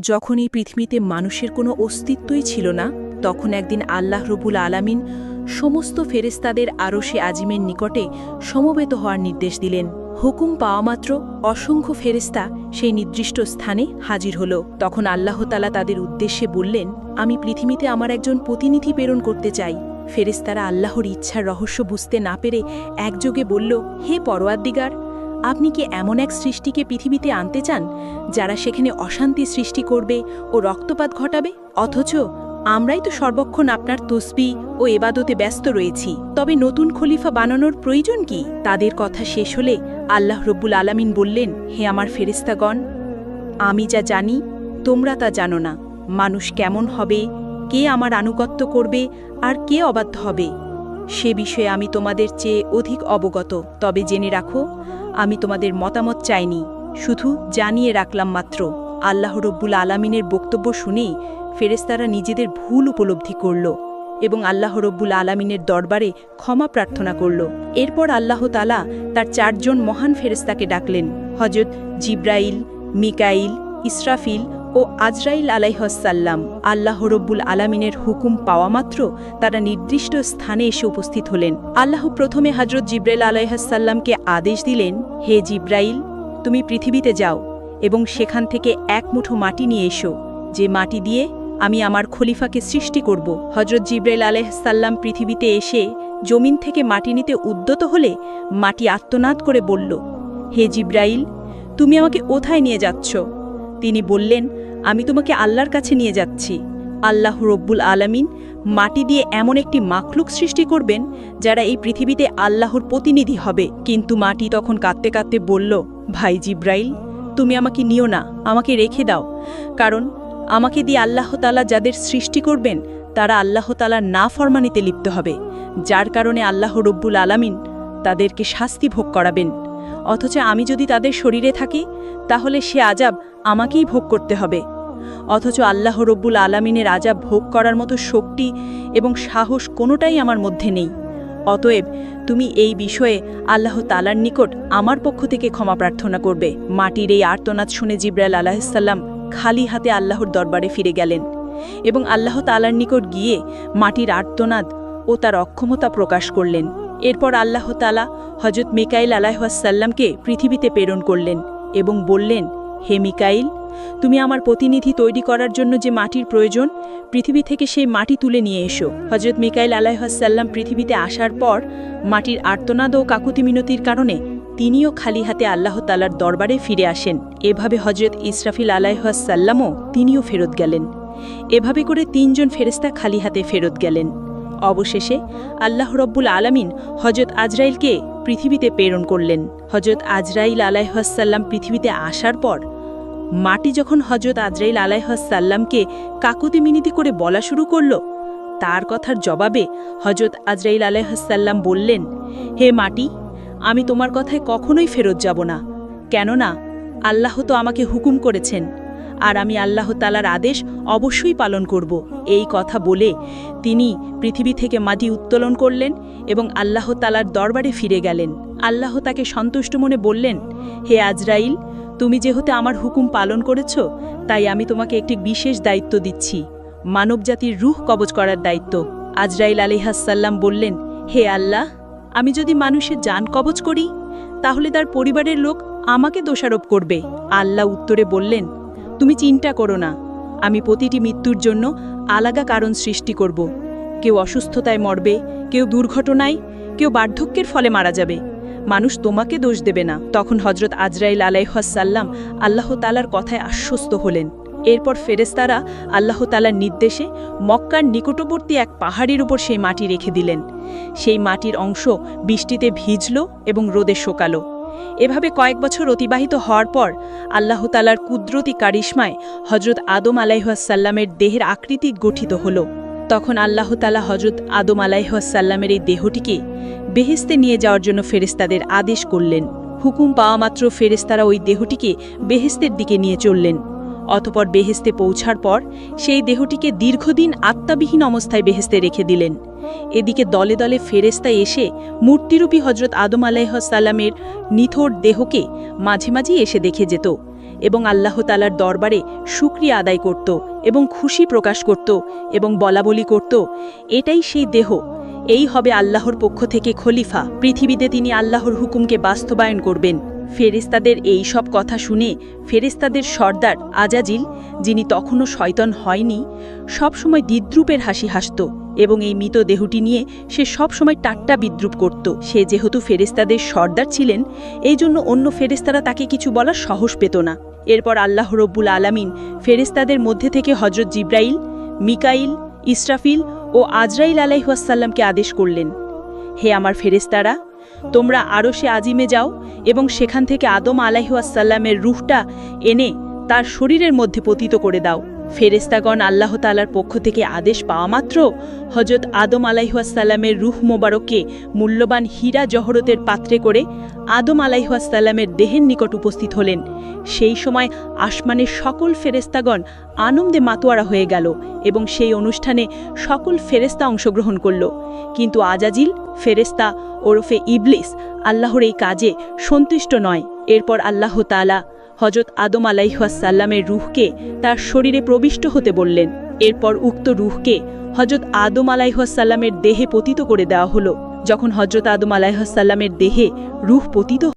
যখন এই পৃথিবীতে মানুষের কোনো অস্তিত্বই ছিল না, তখন একদিন আল্লাহ রবুল আলামিন সমস্ত ফেরেস্তাদের আরশে আজিমের নিকটে সমবেত হওয়ার নির্দেশ দিলেন। হুকুম পাওয়া মাত্র অসংখ্য ফেরেস্তা সেই নির্দিষ্ট স্থানে হাজির হল। তখন আল্লাহতালা তাদের উদ্দেশ্যে বললেন, আমি পৃথিবীতে আমার একজন প্রতিনিধি প্রেরণ করতে চাই। ফেরেস্তারা আল্লাহর ইচ্ছার রহস্য বুঝতে না পেরে একযোগে বলল, হে পরোয়াদ্দিগার আপনি কি এমন এক সৃষ্টিকে পৃথিবীতে আনতে চান, যারা সেখানে অশান্তি সৃষ্টি করবে ও রক্তপাত ঘটাবে? অথচ আমরাই তো সর্বক্ষণ আপনার তসবি ও এবাদতে ব্যস্ত রয়েছি। তবে নতুন খলিফা বানানোর প্রয়োজন কি? তাদের কথা শেষ হলে আল্লাহ রব্বুল আলামিন বললেন, হে আমার ফেরিস্তাগণ আমি যা জানি, তোমরা তা জানো না। মানুষ কেমন হবে, কে আমার আনুগত্য করবে, আর কে অবাধ্য হবে? সে বিষয়ে আমি তোমাদের চেয়ে অধিক অবগত। তবে জেনে রাখো আমি তোমাদের মতামত চাইনি, শুধু জানিয়ে রাখলাম মাত্র। আল্লাহ রব্বুল আলামিনের বক্তব্য শুনেই ফেরেস্তারা নিজেদের ভুল উপলব্ধি করল এবং আল্লাহ রব্বুল আলামিনের দরবারে ক্ষমা প্রার্থনা করল। এরপর আল্লাহ তালা তার চারজন মহান ফেরেস্তাকে ডাকলেন হজরত জিব্রাইল, মিকাইল, ইসরাফিল ও আজরাইল আলাইহসাল্লাম আল্লাহ রব্বুল আলামিনের হুকুম পাওয়া মাত্র তারা নির্দিষ্ট স্থানে এসে উপস্থিত হলেন। আল্লাহ প্রথমে হজরত জিব্রাইল আলাইহাসাল্লামকে আদেশ দিলেন, হে জিব্রাইল, তুমি পৃথিবীতে যাও এবং সেখান থেকে এক মুঠো মাটি নিয়ে এসো। যে মাটি দিয়ে আমি আমার খলিফাকে সৃষ্টি করব। হজরত জিব্রাইল আলাইহাসাল্লাম পৃথিবীতে এসে জমিন থেকে মাটি নিতে উদ্যত হলে মাটি আত্মনাদ করে বলল, হে জিব্রাইল, তুমি আমাকে কোথায় নিয়ে যাচ্ছ? তিনি বললেন, আমি তোমাকে আল্লাহর কাছে নিয়ে যাচ্ছি। আল্লাহ রব্বুল আলামিন মাটি দিয়ে এমন একটি মাখলুক সৃষ্টি করবেন, যারা এই পৃথিবীতে আল্লাহর প্রতিনিধি হবে। কিন্তু মাটি তখন কাঁদতে কাঁদতে বলল, ভাই জিব্রাইল, তুমি আমাকে নিও না, আমাকে রেখে দাও। কারণ আমাকে দিয়ে আল্লাহ তালা যাদের সৃষ্টি করবেন, তারা আল্লাহ তালার না ফরমানিতে লিপ্ত হবে। যার কারণে আল্লাহ রব্বুল আলামিন তাদেরকে শাস্তি ভোগ করাবেন। অথচ আমি যদি তাদের শরীরে থাকি, তাহলে সে আজাব আমাকেই ভোগ করতে হবে। অথচ আল্লাহ রব্বুল আলামিনের আজাব ভোগ করার মতো শক্তি এবং সাহস কোনোটাই আমার মধ্যে নেই। অতএব তুমি এই বিষয়ে আল্লাহ তালার নিকট আমার পক্ষ থেকে ক্ষমা প্রার্থনা করবে। মাটির এই আর্তনাদ শুনে জিব্রাইল আলাহিসাল্লাম খালি হাতে আল্লাহর দরবারে ফিরে গেলেন এবং আল্লাহ তালার নিকট গিয়ে মাটির আর্তনাদ ও তার অক্ষমতা প্রকাশ করলেন। এরপর আল্লাহ তালা হজরত মিকাইল আলাহাসাল্লামকে পৃথিবীতে প্রেরণ করলেন এবং বললেন, হে মিকাইল, তুমি আমার প্রতিনিধি তৈরি করার জন্য যে মাটির প্রয়োজন, পৃথিবী থেকে সেই মাটি তুলে নিয়ে এসো। হজরত মিকাইল আলাহাসাল্লাম পৃথিবীতে আসার পর মাটির আর্তনাদ ও কাকুতি মিনতির কারণে তিনিও খালি হাতে আল্লাহ তালার দরবারে ফিরে আসেন। এভাবে হজরত ইসরাফিল আলাহাসাল্লামও তিনিও ফেরত গেলেন। এভাবে করে তিনজন ফেরেস্তা খালি হাতে ফেরত গেলেন। অবশেষে আল্লাহ রব্বুল আলামিন হজরত আজরাইলকে পৃথিবীতে প্রেরণ করলেন। হজরত আজরাইল আলাইহাসাল্লাম পৃথিবীতে আসার পর মাটি যখন হজরত আজরাইল আলাইহাসাল্লামকে কাকুতি মিনিতি করে বলা শুরু করল, তার কথার জবাবে হজরত আজরাইল আলাইহাসাল্লাম বললেন, হে মাটি, আমি তোমার কথায় কখনোই ফেরত যাব না। কেননা আল্লাহ তো আমাকে হুকুম করেছেন আর আমি আল্লাহ তালার আদেশ অবশ্যই পালন করব। এই কথা বলে তিনি পৃথিবী থেকে মাটি উত্তোলন করলেন এবং আল্লাহ তালার দরবারে ফিরে গেলেন। আল্লাহ তাকে সন্তুষ্ট মনে বললেন, হে আজরাইল, তুমি যেহেতু আমার হুকুম পালন করেছ, তাই আমি তোমাকে একটি বিশেষ দায়িত্ব দিচ্ছি, মানবজাতির রুহ কবজ করার দায়িত্ব। আজরাইল আলিহাসাল্লাম বললেন, হে আল্লাহ, আমি যদি মানুষের যান কবজ করি, তাহলে তার পরিবারের লোক আমাকে দোষারোপ করবে। আল্লাহ উত্তরে বললেন তুমি চিন্তা করো না। আমি প্রতিটি মৃত্যুর জন্য আলাদা কারণ সৃষ্টি করব। কেউ অসুস্থতায় মরবে, কেউ দুর্ঘটনায়, কেউ বার্ধক্যের ফলে মারা যাবে। মানুষ তোমাকে দোষ দেবে না। তখন হজরত আজরাইল আলাইহাসাল্লাম আল্লাহ তালার কথায় আশ্বস্ত হলেন। এরপর ফেরেস্তারা আল্লাহ তালার নির্দেশে মক্কার নিকটবর্তী এক পাহাড়ের উপর সেই মাটি রেখে দিলেন। সেই মাটির অংশ বৃষ্টিতে ভিজল এবং রোদে শোকালো। এভাবে কয়েক বছর অতিবাহিত হওয়ার পর আল্লাহ তালার কুদরতি কারিশ্মায় হজরত আদম আলাইহাসাল্লামের দেহের আকৃতি গঠিত হল। তখন আল্লাহ তালা হজরত আদম আলাইহাসাল্লামের এই দেহটিকে বেহেস্তে নিয়ে যাওয়ার জন্য ফেরেস্তাদের আদেশ করলেন। হুকুম পাওয়া মাত্র ফেরেস্তারা ওই দেহটিকে বেহেস্তের দিকে নিয়ে চললেন। অতপর বেহেস্তে পৌঁছার পর সেই দেহটিকে দীর্ঘদিন আত্মাবিহীন অবস্থায় বেহেস্তে রেখে দিলেন। এদিকে দলে দলে ফেরেস্তা এসে মূর্তিরূপী হজরত আদম আলাইহসাল্লামের নিথর দেহকে মাঝে মাঝে এসে দেখে যেত এবং আল্লাহ তালার দরবারে শুক্রিয়া আদায় করত এবং খুশি প্রকাশ করত এবং বলাবলি করত, এটাই সেই দেহ। এই হবে আল্লাহর পক্ষ থেকে খলিফা। পৃথিবীতে তিনি আল্লাহর হুকুমকে বাস্তবায়ন করবেন। ফেরেস্তাদের এই সব কথা শুনে ফেরেস্তাদের সর্দার আজাজিল, যিনি তখনও শয়তন হয়নি, সবসময় দ্বিদ্রুপের হাসি হাসত এবং এই মৃত দেহটি নিয়ে সে সবসময় টাট্টা বিদ্রুপ করত। সে যেহেতু ফেরেস্তাদের সর্দার ছিলেন, এই জন্য অন্য ফেরেস্তারা তাকে কিছু বলার সাহস পেত না। এরপর আল্লাহ রব্বুল আলামিন ফেরেস্তাদের মধ্যে থেকে হজরত জিব্রাইল, মিকাইল, ইসরাফিল ও আজরাইল আলাইহাসাল্লামকে আদেশ করলেন, হে আমার ফেরেস্তারা তোমরা আরও সে আজিমে যাও এবং সেখান থেকে আদম আলাইহাসাল্লামের রুহটা এনে তার শরীরের মধ্যে পতিত করে দাও। ফেরেস্তাগণ আল্লাহ তালার পক্ষ থেকে আদেশ পাওয়া মাত্র হজরত আদম আলাইহাসাল্লামের রুহ মোবারককে মূল্যবান হীরা জহরতের পাত্রে করে আদম আলাইহাসাল্লামের দেহের নিকট উপস্থিত হলেন। সেই সময় আসমানের সকল ফেরেস্তাগণ আনন্দে মাতোয়ারা হয়ে গেল এবং সেই অনুষ্ঠানে সকল ফেরেস্তা অংশগ্রহণ করল। কিন্তু আজাজিল ফেরেস্তা ওরফে ইবলিস আল্লাহর এই কাজে সন্তুষ্ট নয়। এরপর আল্লাহ তালা হজরত আদম আলাইহাসাল্লামের রুহকে তার শরীরে প্রবিষ্ট হতে বললেন। এরপর উক্ত রুহকে হজরত আদম আলাইহাসাল্লামের দেহে পতিত করে দেওয়া হলো। যখন হজরত আদম আলাইহাসাল্লামের দেহে রুহ পতিত